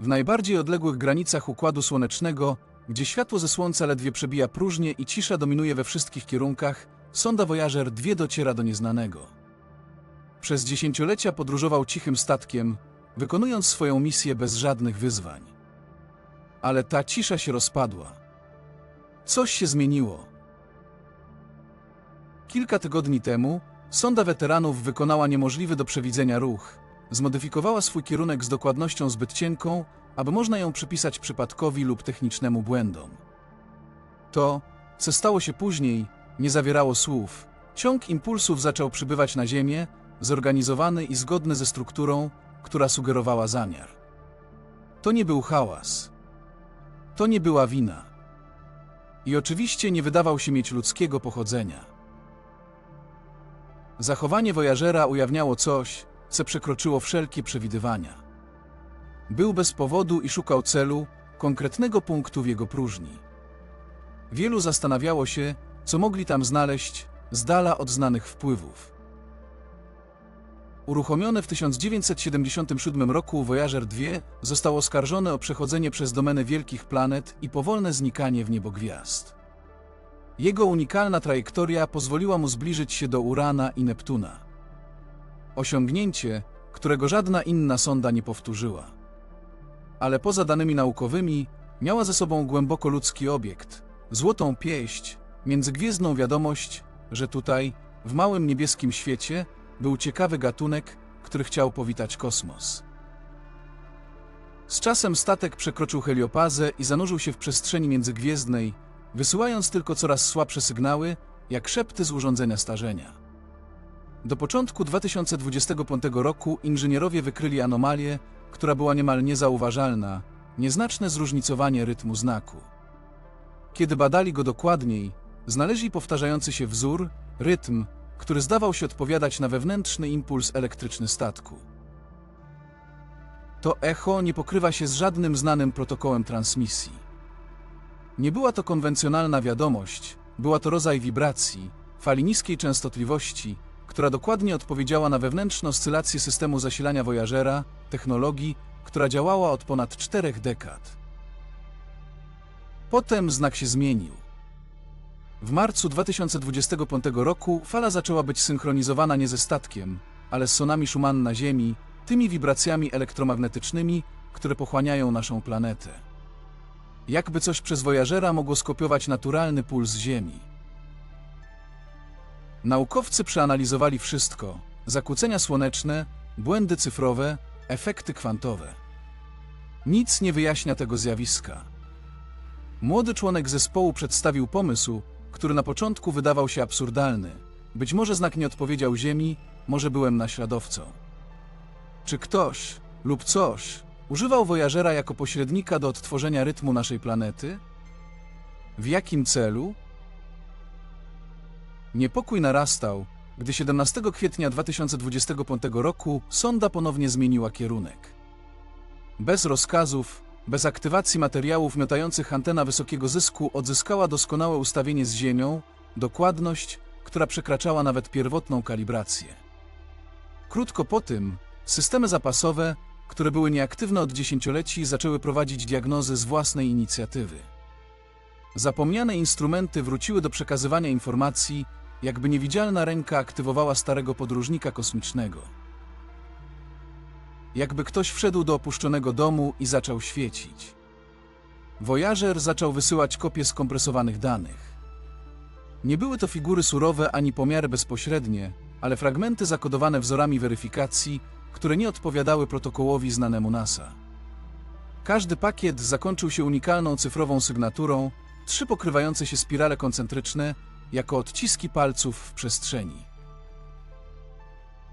W najbardziej odległych granicach Układu Słonecznego, gdzie światło ze Słońca ledwie przebija próżnię i cisza dominuje we wszystkich kierunkach, sonda Voyager 2 dociera do nieznanego. Przez dziesięciolecia podróżował cichym statkiem, wykonując swoją misję bez żadnych wyzwań. Ale ta cisza się rozpadła. Coś się zmieniło. Kilka tygodni temu sonda weteranów wykonała niemożliwy do przewidzenia ruch. Zmodyfikowała swój kierunek z dokładnością zbyt cienką, aby można ją przypisać przypadkowi lub technicznemu błędom. To, co stało się później, nie zawierało słów. Ciąg impulsów zaczął przybywać na Ziemię, zorganizowany i zgodny ze strukturą, która sugerowała zamiar. To nie był hałas. To nie była wina. I oczywiście nie wydawał się mieć ludzkiego pochodzenia. Zachowanie wojażera ujawniało coś, co przekroczyło wszelkie przewidywania. Był bez powodu i szukał celu, konkretnego punktu w jego próżni. Wielu zastanawiało się, co mogli tam znaleźć z dala od znanych wpływów. Uruchomione w 1977 roku Voyager 2 został oskarżony o przechodzenie przez domenę wielkich planet i powolne znikanie w niebo gwiazd. Jego unikalna trajektoria pozwoliła mu zbliżyć się do Urana i Neptuna. Osiągnięcie, którego żadna inna sonda nie powtórzyła. Ale poza danymi naukowymi, miała ze sobą głęboko ludzki obiekt, złotą pieść, międzygwiezdną wiadomość, że tutaj, w małym niebieskim świecie, był ciekawy gatunek, który chciał powitać kosmos. Z czasem statek przekroczył heliopazę i zanurzył się w przestrzeni międzygwiezdnej, wysyłając tylko coraz słabsze sygnały, jak szepty z urządzenia starzenia. Do początku 2025 roku inżynierowie wykryli anomalię, która była niemal niezauważalna, nieznaczne zróżnicowanie rytmu znaku. Kiedy badali go dokładniej, znaleźli powtarzający się wzór, rytm, który zdawał się odpowiadać na wewnętrzny impuls elektryczny statku. To echo nie pokrywa się z żadnym znanym protokołem transmisji. Nie była to konwencjonalna wiadomość, była to rodzaj wibracji, fali niskiej częstotliwości, która dokładnie odpowiedziała na wewnętrzne oscylacje systemu zasilania Voyagera, technologii, która działała od ponad czterech dekad. Potem znak się zmienił. W marcu 2025 roku fala zaczęła być synchronizowana nie ze statkiem, ale z sonami Schumann na Ziemi, tymi wibracjami elektromagnetycznymi, które pochłaniają naszą planetę. Jakby coś przez Voyagera mogło skopiować naturalny puls Ziemi. Naukowcy przeanalizowali wszystko: zakłócenia słoneczne, błędy cyfrowe, efekty kwantowe. Nic nie wyjaśnia tego zjawiska. Młody członek zespołu przedstawił pomysł, który na początku wydawał się absurdalny. Być może znak nie odpowiedział Ziemi, może byłem naśladowcą. Czy ktoś lub coś używał Voyagera jako pośrednika do odtworzenia rytmu naszej planety? W jakim celu? Niepokój narastał, gdy 17 kwietnia 2025 roku sonda ponownie zmieniła kierunek. Bez rozkazów, bez aktywacji materiałów miotających antena wysokiego zysku odzyskała doskonałe ustawienie z Ziemią, dokładność, która przekraczała nawet pierwotną kalibrację. Krótko po tym, systemy zapasowe, które były nieaktywne od dziesięcioleci, zaczęły prowadzić diagnozy z własnej inicjatywy. Zapomniane instrumenty wróciły do przekazywania informacji, jakby niewidzialna ręka aktywowała starego podróżnika kosmicznego. Jakby ktoś wszedł do opuszczonego domu i zaczął świecić. Voyager zaczął wysyłać kopie skompresowanych danych. Nie były to figury surowe ani pomiary bezpośrednie, ale fragmenty zakodowane wzorami weryfikacji, które nie odpowiadały protokołowi znanemu NASA. Każdy pakiet zakończył się unikalną cyfrową sygnaturą, trzy pokrywające się spirale koncentryczne, jako odciski palców w przestrzeni.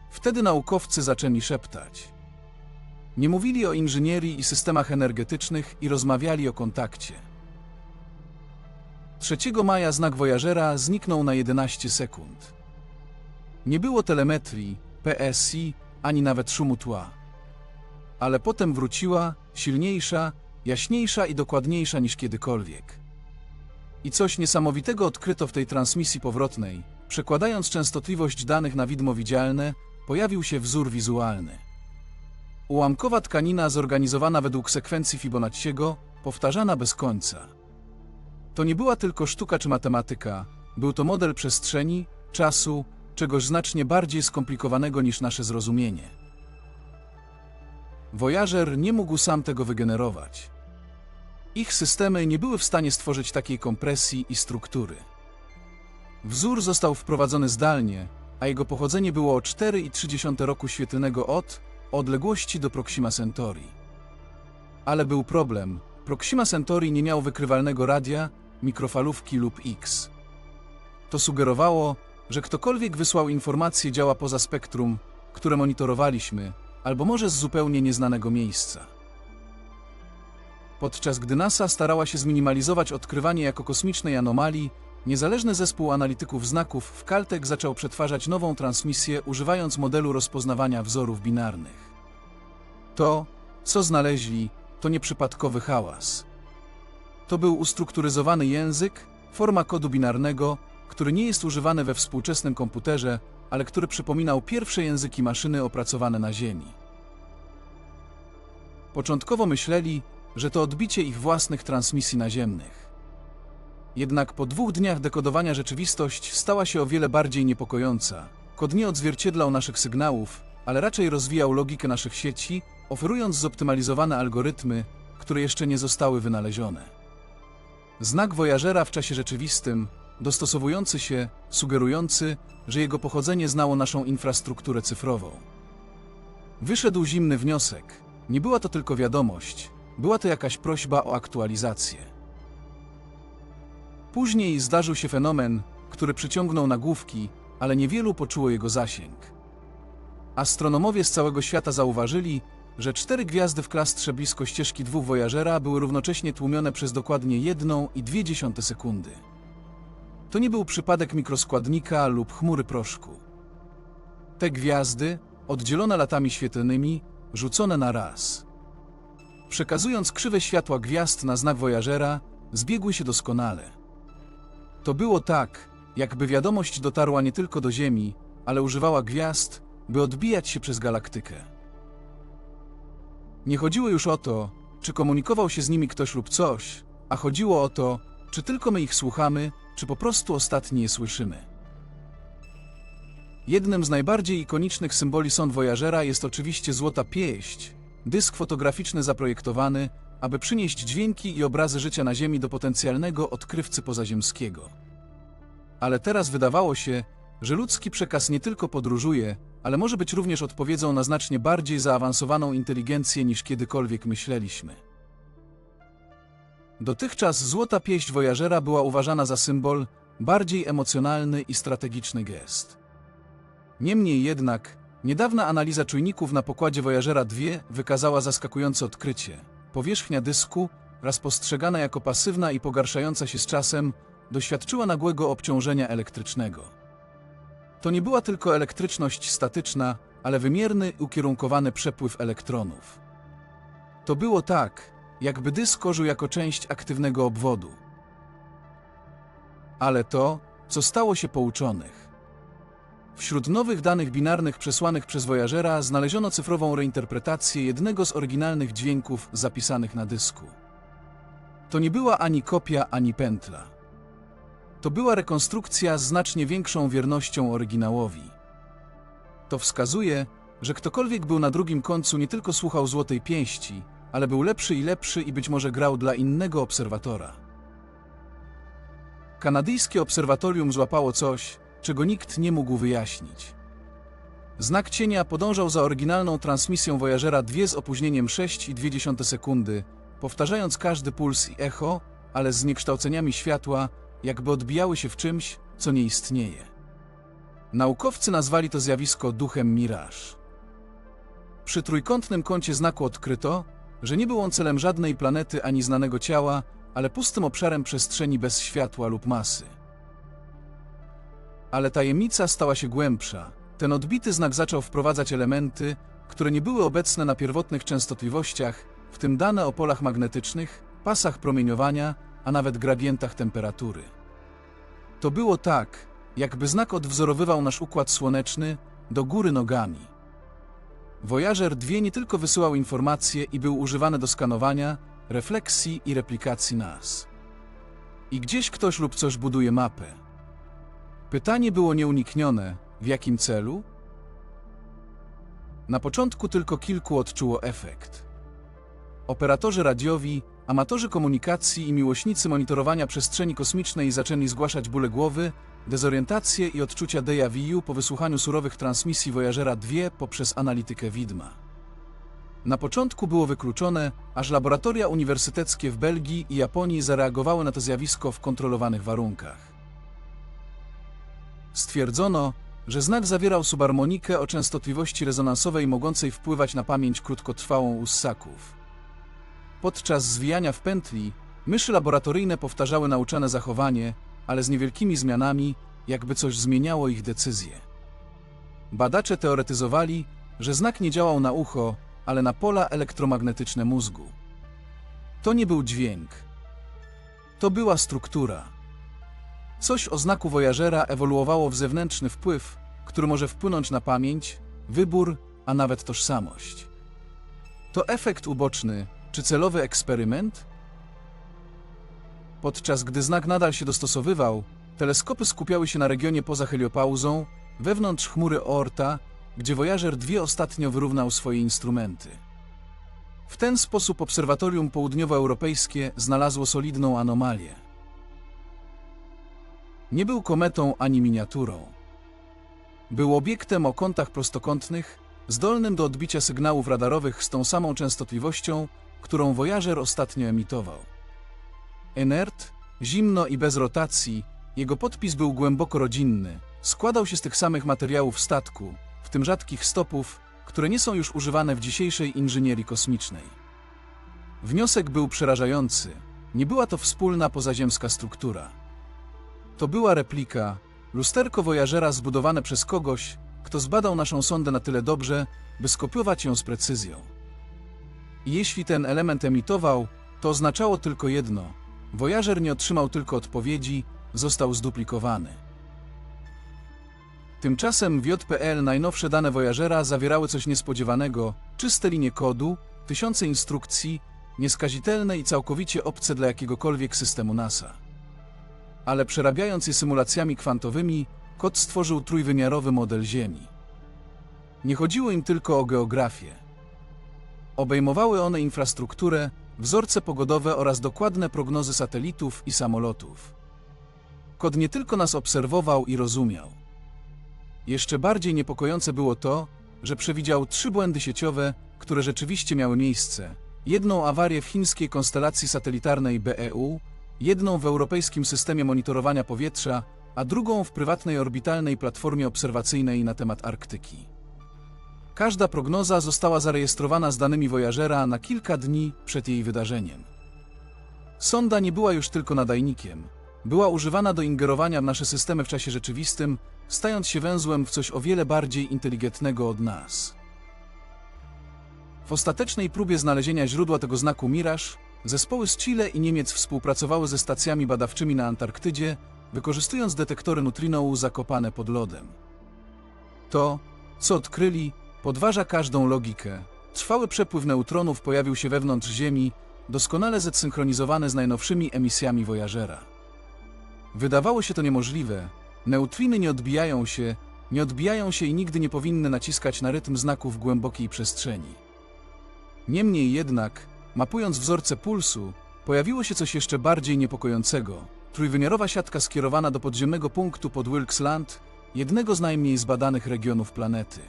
Wtedy naukowcy zaczęli szeptać. Nie mówili o inżynierii i systemach energetycznych i rozmawiali o kontakcie. 3 maja znak Voyagera zniknął na 11 sekund. Nie było telemetrii, PSI, ani nawet szumu tła. Ale potem wróciła, silniejsza, jaśniejsza i dokładniejsza niż kiedykolwiek. I coś niesamowitego odkryto w tej transmisji powrotnej. Przekładając częstotliwość danych na widmo widzialne, pojawił się wzór wizualny. Ułamkowa tkanina zorganizowana według sekwencji Fibonacciego, powtarzana bez końca. To nie była tylko sztuka czy matematyka, był to model przestrzeni, czasu, czegoś znacznie bardziej skomplikowanego niż nasze zrozumienie. Voyager nie mógł sam tego wygenerować. Ich systemy nie były w stanie stworzyć takiej kompresji i struktury. Wzór został wprowadzony zdalnie, a jego pochodzenie było o 4,3 roku świetlnego od odległości do Proxima Centauri. Ale był problem. Proxima Centauri nie miał wykrywalnego radia, mikrofalówki lub X. To sugerowało, że ktokolwiek wysłał informacje działa poza spektrum, które monitorowaliśmy, albo może z zupełnie nieznanego miejsca. Podczas gdy NASA starała się zminimalizować odkrywanie jako kosmicznej anomalii, niezależny zespół analityków znaków w Caltech zaczął przetwarzać nową transmisję używając modelu rozpoznawania wzorów binarnych. To, co znaleźli, to nieprzypadkowy hałas. To był ustrukturyzowany język, forma kodu binarnego, który nie jest używany we współczesnym komputerze, ale który przypominał pierwsze języki maszyny opracowane na Ziemi. Początkowo myśleli, że to odbicie ich własnych transmisji naziemnych. Jednak po dwóch dniach dekodowania rzeczywistość stała się o wiele bardziej niepokojąca. Kod nie odzwierciedlał naszych sygnałów, ale raczej rozwijał logikę naszych sieci, oferując zoptymalizowane algorytmy, które jeszcze nie zostały wynalezione. Znak Voyagera w czasie rzeczywistym, dostosowujący się, sugerujący, że jego pochodzenie znało naszą infrastrukturę cyfrową. Wyszedł zimny wniosek. Nie była to tylko wiadomość, była to jakaś prośba o aktualizację. Później zdarzył się fenomen, który przyciągnął nagłówki, ale niewielu poczuło jego zasięg. Astronomowie z całego świata zauważyli, że cztery gwiazdy w klastrze blisko ścieżki dwóch Voyagera były równocześnie tłumione przez dokładnie jedną i dwie dziesiąte sekundy. To nie był przypadek mikroskładnika lub chmury proszku. Te gwiazdy, oddzielone latami świetlnymi, rzucone na raz. Przekazując krzywe światła gwiazd na znak Voyagera, zbiegły się doskonale. To było tak, jakby wiadomość dotarła nie tylko do Ziemi, ale używała gwiazd, by odbijać się przez galaktykę. Nie chodziło już o to, czy komunikował się z nimi ktoś lub coś, a chodziło o to, czy tylko my ich słuchamy, czy po prostu ostatni je słyszymy. Jednym z najbardziej ikonicznych symboli sąd Voyagera jest oczywiście złota pieść, dysk fotograficzny zaprojektowany, aby przynieść dźwięki i obrazy życia na Ziemi do potencjalnego odkrywcy pozaziemskiego. Ale teraz wydawało się, że ludzki przekaz nie tylko podróżuje, ale może być również odpowiedzią na znacznie bardziej zaawansowaną inteligencję niż kiedykolwiek myśleliśmy. Dotychczas złota pieść Voyagera była uważana za symbol, bardziej emocjonalny i strategiczny gest. Niemniej jednak, niedawna analiza czujników na pokładzie Voyagera 2 wykazała zaskakujące odkrycie. Powierzchnia dysku, raz postrzegana jako pasywna i pogarszająca się z czasem, doświadczyła nagłego obciążenia elektrycznego. To nie była tylko elektryczność statyczna, ale wymierny, ukierunkowany przepływ elektronów. To było tak, jakby dysk ożył jako część aktywnego obwodu. Ale to, co stało się po uczonych. Wśród nowych danych binarnych przesłanych przez Voyagera znaleziono cyfrową reinterpretację jednego z oryginalnych dźwięków zapisanych na dysku. To nie była ani kopia, ani pętla. To była rekonstrukcja z znacznie większą wiernością oryginałowi. To wskazuje, że ktokolwiek był na drugim końcu nie tylko słuchał złotej pięści, ale był lepszy i lepszy i być może grał dla innego obserwatora. Kanadyjskie obserwatorium złapało coś, czego nikt nie mógł wyjaśnić. Znak cienia podążał za oryginalną transmisją Voyagera 2 z opóźnieniem 6,2 sekundy, powtarzając każdy puls i echo, ale z zniekształceniami światła, jakby odbijały się w czymś, co nie istnieje. Naukowcy nazwali to zjawisko duchem miraż. Przy trójkątnym kącie znaku odkryto, że nie był on celem żadnej planety ani znanego ciała, ale pustym obszarem przestrzeni bez światła lub masy. Ale tajemnica stała się głębsza. Ten odbity znak zaczął wprowadzać elementy, które nie były obecne na pierwotnych częstotliwościach, w tym dane o polach magnetycznych, pasach promieniowania, a nawet gradientach temperatury. To było tak, jakby znak odwzorowywał nasz układ słoneczny do góry nogami. Voyager 2 nie tylko wysyłał informacje i był używany do skanowania, refleksji i replikacji nas. I gdzieś ktoś lub coś buduje mapę. Pytanie było nieuniknione: w jakim celu? Na początku tylko kilku odczuło efekt. Operatorzy radiowi, amatorzy komunikacji i miłośnicy monitorowania przestrzeni kosmicznej zaczęli zgłaszać bóle głowy, dezorientację i odczucia déjà vu po wysłuchaniu surowych transmisji Voyagera 2 poprzez analitykę widma. Na początku było wykluczone, aż laboratoria uniwersyteckie w Belgii i Japonii zareagowały na to zjawisko w kontrolowanych warunkach. Stwierdzono, że znak zawierał subarmonikę o częstotliwości rezonansowej mogącej wpływać na pamięć krótkotrwałą u ssaków. Podczas zwijania w pętli, myszy laboratoryjne powtarzały nauczane zachowanie, ale z niewielkimi zmianami, jakby coś zmieniało ich decyzje. Badacze teoretyzowali, że znak nie działał na ucho, ale na pola elektromagnetyczne mózgu. To nie był dźwięk. To była struktura. Coś o znaku Voyagera ewoluowało w zewnętrzny wpływ, który może wpłynąć na pamięć, wybór, a nawet tożsamość. To efekt uboczny, czy celowy eksperyment? Podczas gdy znak nadal się dostosowywał, teleskopy skupiały się na regionie poza heliopauzą, wewnątrz chmury Oorta, gdzie Voyager 2 ostatnio wyrównał swoje instrumenty. W ten sposób obserwatorium południowoeuropejskie znalazło solidną anomalię. Nie był kometą ani miniaturą. Był obiektem o kątach prostokątnych, zdolnym do odbicia sygnałów radarowych z tą samą częstotliwością, którą Voyager ostatnio emitował. Enert, zimno i bez rotacji, jego podpis był głęboko rodzinny, składał się z tych samych materiałów statku, w tym rzadkich stopów, które nie są już używane w dzisiejszej inżynierii kosmicznej. Wniosek był przerażający. Nie była to wspólna pozaziemska struktura. To była replika, lusterko Voyagera zbudowane przez kogoś, kto zbadał naszą sondę na tyle dobrze, by skopiować ją z precyzją. I jeśli ten element emitował, to oznaczało tylko jedno: Voyager nie otrzymał tylko odpowiedzi, został zduplikowany. Tymczasem w JPL najnowsze dane Voyagera zawierały coś niespodziewanego, czyste linie kodu, tysiące instrukcji, nieskazitelne i całkowicie obce dla jakiegokolwiek systemu NASA. Ale przerabiając je symulacjami kwantowymi, kod stworzył trójwymiarowy model Ziemi. Nie chodziło im tylko o geografię. Obejmowały one infrastrukturę, wzorce pogodowe oraz dokładne prognozy satelitów i samolotów. Kod nie tylko nas obserwował i rozumiał. Jeszcze bardziej niepokojące było to, że przewidział trzy błędy sieciowe, które rzeczywiście miały miejsce. Jedną awarię w chińskiej konstelacji satelitarnej BEU, jedną w europejskim systemie monitorowania powietrza, a drugą w prywatnej orbitalnej platformie obserwacyjnej na temat Arktyki. Każda prognoza została zarejestrowana z danymi Voyagera na kilka dni przed jej wydarzeniem. Sonda nie była już tylko nadajnikiem. Była używana do ingerowania w nasze systemy w czasie rzeczywistym, stając się węzłem w coś o wiele bardziej inteligentnego od nas. W ostatecznej próbie znalezienia źródła tego znaku Mirage, zespoły z Chile i Niemiec współpracowały ze stacjami badawczymi na Antarktydzie, wykorzystując detektory neutriną zakopane pod lodem. To, co odkryli, podważa każdą logikę. Trwały przepływ neutronów pojawił się wewnątrz Ziemi, doskonale zesynchronizowany z najnowszymi emisjami Voyagera. Wydawało się to niemożliwe. Neutriny nie odbijają się, nie odbijają się i nigdy nie powinny naciskać na rytm znaków głębokiej przestrzeni. Niemniej jednak, mapując wzorce pulsu, pojawiło się coś jeszcze bardziej niepokojącego. Trójwymiarowa siatka skierowana do podziemnego punktu pod Wilkes Land, jednego z najmniej zbadanych regionów planety.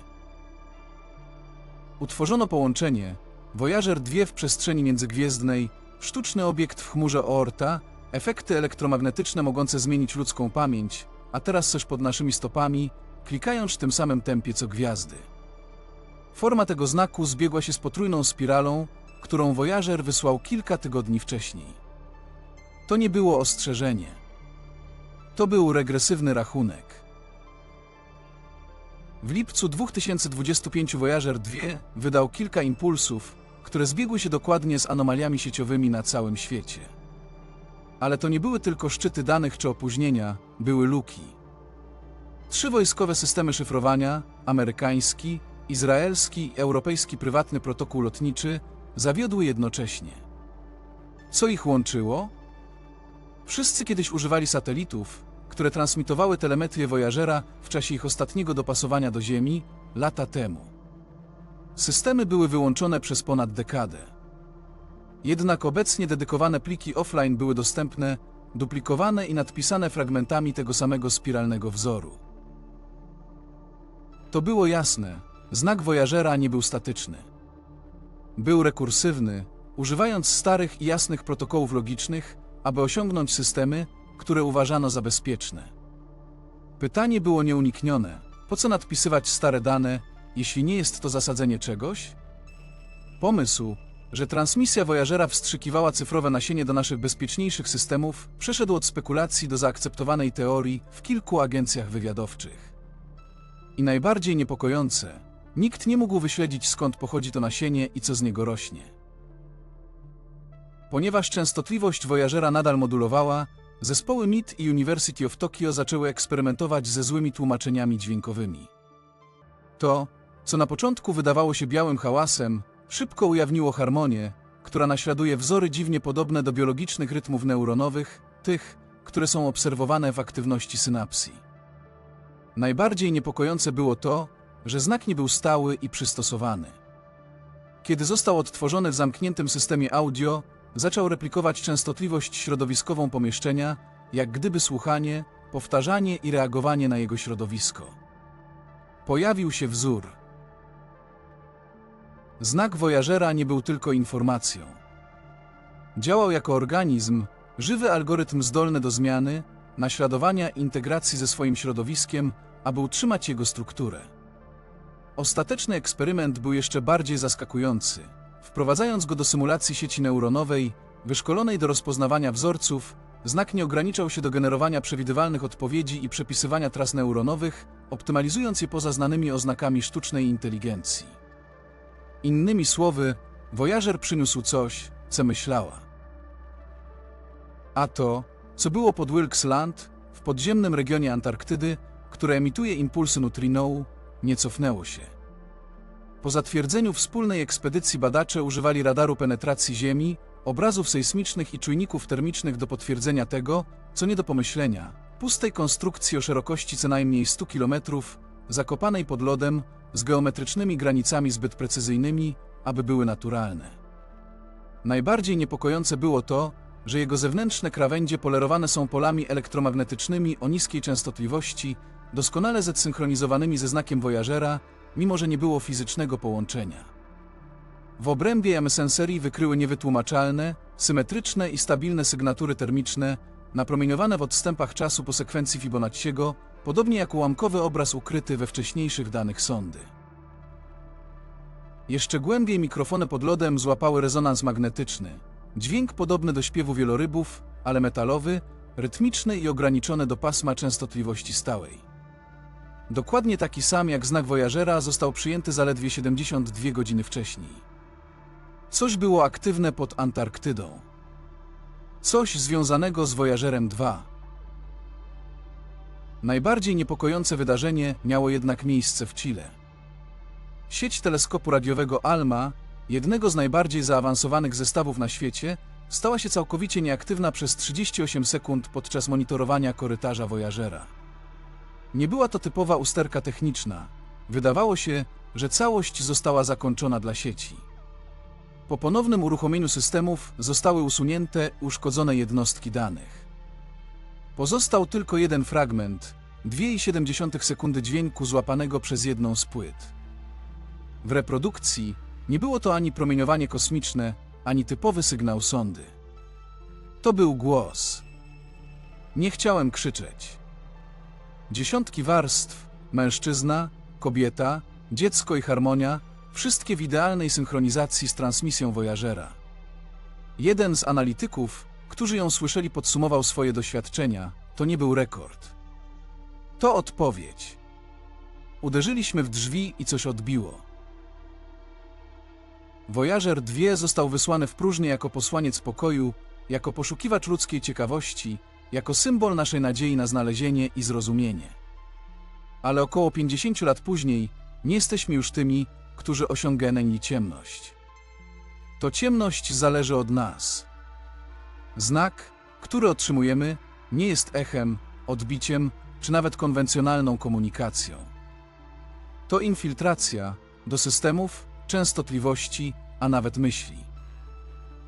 Utworzono połączenie Voyager 2 w przestrzeni międzygwiezdnej, sztuczny obiekt w chmurze Oorta, efekty elektromagnetyczne mogące zmienić ludzką pamięć, a teraz coś pod naszymi stopami, klikając w tym samym tempie co gwiazdy. Forma tego znaku zbiegła się z potrójną spiralą, którą Voyager wysłał kilka tygodni wcześniej. To nie było ostrzeżenie. To był regresywny rachunek. W lipcu 2025 Voyager 2 wydał kilka impulsów, które zbiegły się dokładnie z anomaliami sieciowymi na całym świecie. Ale to nie były tylko szczyty danych czy opóźnienia, były luki. Trzy wojskowe systemy szyfrowania, amerykański, izraelski i europejski prywatny protokół lotniczy zawiodły jednocześnie. Co ich łączyło? Wszyscy kiedyś używali satelitów, które transmitowały telemetrię Voyagera w czasie ich ostatniego dopasowania do Ziemi lata temu. Systemy były wyłączone przez ponad dekadę. Jednak obecnie dedykowane pliki offline były dostępne, duplikowane i nadpisane fragmentami tego samego spiralnego wzoru. To było jasne, znak Voyagera nie był statyczny. Był rekursywny, używając starych i jasnych protokołów logicznych, aby osiągnąć systemy, które uważano za bezpieczne. Pytanie było nieuniknione: po co nadpisywać stare dane, jeśli nie jest to zasadzenie czegoś? Pomysł, że transmisja Voyagera wstrzykiwała cyfrowe nasienie do naszych bezpieczniejszych systemów, przeszedł od spekulacji do zaakceptowanej teorii w kilku agencjach wywiadowczych. I najbardziej niepokojące, nikt nie mógł wyśledzić skąd pochodzi to nasienie i co z niego rośnie. Ponieważ częstotliwość Voyagera nadal modulowała, zespoły MIT i University of Tokyo zaczęły eksperymentować ze złymi tłumaczeniami dźwiękowymi. To, co na początku wydawało się białym hałasem, szybko ujawniło harmonię, która naśladuje wzory dziwnie podobne do biologicznych rytmów neuronowych, tych, które są obserwowane w aktywności synapsji. Najbardziej niepokojące było to, że znak nie był stały i przystosowany. Kiedy został odtworzony w zamkniętym systemie audio, zaczął replikować częstotliwość środowiskową pomieszczenia, jak gdyby słuchanie, powtarzanie i reagowanie na jego środowisko. Pojawił się wzór. Znak Voyagera nie był tylko informacją. Działał jako organizm, żywy algorytm zdolny do zmiany, naśladowania integracji ze swoim środowiskiem, aby utrzymać jego strukturę. Ostateczny eksperyment był jeszcze bardziej zaskakujący. Wprowadzając go do symulacji sieci neuronowej, wyszkolonej do rozpoznawania wzorców, znak nie ograniczał się do generowania przewidywalnych odpowiedzi i przepisywania tras neuronowych, optymalizując je poza znanymi oznakami sztucznej inteligencji. Innymi słowy, Voyager przyniósł coś, co myślała. A to, co było pod Wilkes Land, w podziemnym regionie Antarktydy, które emituje impulsy neutrinou, nie cofnęło się. Po zatwierdzeniu wspólnej ekspedycji badacze używali radaru penetracji Ziemi, obrazów sejsmicznych i czujników termicznych do potwierdzenia tego, co nie do pomyślenia, pustej konstrukcji o szerokości co najmniej 100 km, zakopanej pod lodem, z geometrycznymi granicami zbyt precyzyjnymi, aby były naturalne. Najbardziej niepokojące było to, że jego zewnętrzne krawędzie polerowane są polami elektromagnetycznymi o niskiej częstotliwości, doskonale zesynchronizowanymi ze znakiem Voyagera, mimo że nie było fizycznego połączenia. W obrębie jamy-senserii wykryły niewytłumaczalne, symetryczne i stabilne sygnatury termiczne, napromieniowane w odstępach czasu po sekwencji Fibonacciego, podobnie jak ułamkowy obraz ukryty we wcześniejszych danych sondy. Jeszcze głębiej mikrofony pod lodem złapały rezonans magnetyczny, dźwięk podobny do śpiewu wielorybów, ale metalowy, rytmiczny i ograniczony do pasma częstotliwości stałej. Dokładnie taki sam jak znak Voyagera został przyjęty zaledwie 72 godziny wcześniej. Coś było aktywne pod Antarktydą. Coś związanego z Voyagerem 2. Najbardziej niepokojące wydarzenie miało jednak miejsce w Chile. Sieć teleskopu radiowego ALMA, jednego z najbardziej zaawansowanych zestawów na świecie, stała się całkowicie nieaktywna przez 38 sekund podczas monitorowania korytarza Voyagera. Nie była to typowa usterka techniczna. Wydawało się, że całość została zakończona dla sieci. Po ponownym uruchomieniu systemów zostały usunięte uszkodzone jednostki danych. Pozostał tylko jeden fragment, 2,7 sekundy dźwięku złapanego przez jedną z płyt. W reprodukcji nie było to ani promieniowanie kosmiczne, ani typowy sygnał sondy. To był głos. Nie chciałem krzyczeć. Dziesiątki warstw, mężczyzna, kobieta, dziecko i harmonia, wszystkie w idealnej synchronizacji z transmisją Voyagera. Jeden z analityków, którzy ją słyszeli, podsumował swoje doświadczenia. To nie był rekord. To odpowiedź. Uderzyliśmy w drzwi i coś odbiło. Voyager 2 został wysłany w próżnię jako posłaniec pokoju, jako poszukiwacz ludzkiej ciekawości, jako symbol naszej nadziei na znalezienie i zrozumienie. Ale około 50 lat później Nie jesteśmy już tymi, którzy osiągnęli ciemność. To ciemność zależy od nas. Znak, który otrzymujemy, nie jest echem, odbiciem czy nawet konwencjonalną komunikacją. To infiltracja do systemów, częstotliwości, a nawet myśli.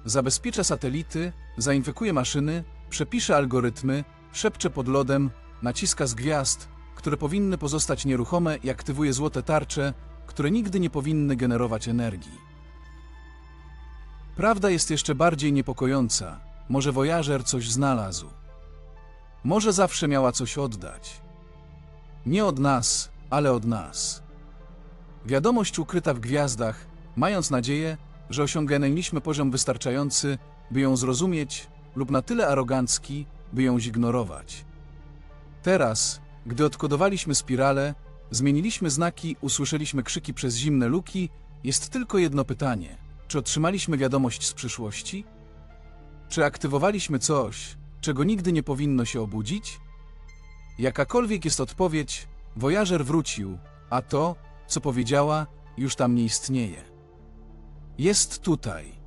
Zabezpiecza satelity, zainfekuje maszyny, przepisze algorytmy, szepcze pod lodem, naciska z gwiazd, które powinny pozostać nieruchome i aktywuje złote tarcze, które nigdy nie powinny generować energii. Prawda jest jeszcze bardziej niepokojąca. Może Voyager coś znalazł. Może zawsze miała coś oddać. Nie od nas, ale od nas. Wiadomość ukryta w gwiazdach, mając nadzieję, że osiągnęliśmy poziom wystarczający, by ją zrozumieć, lub na tyle arogancki, by ją zignorować. Teraz, gdy odkodowaliśmy spiralę, zmieniliśmy znaki, usłyszeliśmy krzyki przez zimne luki, jest tylko jedno pytanie: czy otrzymaliśmy wiadomość z przyszłości? Czy aktywowaliśmy coś, czego nigdy nie powinno się obudzić? Jakakolwiek jest odpowiedź, Voyager wrócił, a to, co powiedziała, już tam nie istnieje. Jest tutaj.